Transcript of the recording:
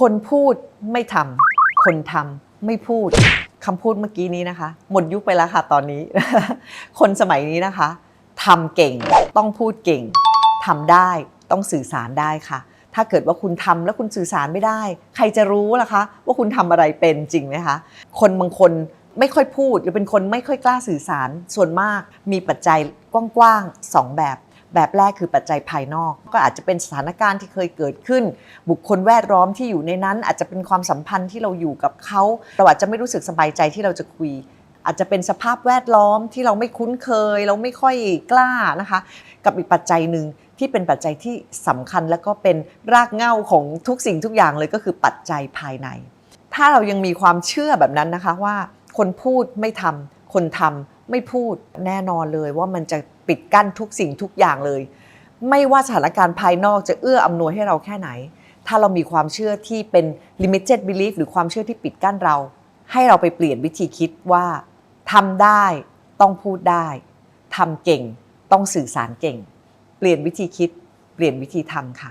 คนพูดไม่ทำคนทำไม่พูดคำพูดเมื่อกี้นี้นะคะ หมดยุคไปแล้วค่ะตอนนี้ คนสมัยนี้นะคะทำเก่งต้องพูดเก่งทำได้ต้องสื่อสารได้ค่ะ ถ้าเกิดว่าคุณทำแล้วคุณสื่อสารไม่ได้ ใครจะรู้ล่ะคะ ว่าคุณทำอะไรเป็นจริงไหมคะ คนบางคนไม่ค่อยพูดหรือเป็นคนไม่ค่อยกล้าสื่อสารส่วนมากมีปัจจัยกว้างๆสองแบบ แบบแรกคือปัจจัยภายนอก ก็อาจจะเป็นสถานการณ์ที่เคยเกิดขึ้น บุคคลแวดล้อมที่อยู่ในนั้น อาจจะเป็นความสัมพันธ์ที่เราอยู่กับเขาเราอาจจะไม่รู้สึกสบายใจที่เราจะคุย อาจจะเป็นสภาพแวดล้อมที่เราไม่คุ้นเคย เราไม่ค่อยกล้านะคะ กับอีกปัจจัยหนึ่งที่เป็นปัจจัยที่สำคัญแล้วก็เป็นรากเหง้าของทุกสิ่งทุกอย่างเลยก็คือปัจจัยภายใน ถ้าเรายังมีความเชื่อแบบนั้นนะคะว่า คนพูดไม่ทำคนทำไม่พูดแน่นอนเลยว่ามันจะ ปิดกั้นทุกสิ่งทุกอย่างเลย ไม่ว่าสถานการณ์ภายนอกจะเอื้ออำนวยให้เราแค่ไหน ถ้าเรามีความเชื่อที่เป็น limited belief หรือความเชื่อที่ปิดกั้นเรา ให้เราไปเปลี่ยนวิธีคิดว่าทำได้ต้องพูดได้ทำเก่ง ต้องสื่อสารเก่ง เปลี่ยนวิธีคิด เปลี่ยนวิธีทำค่ะ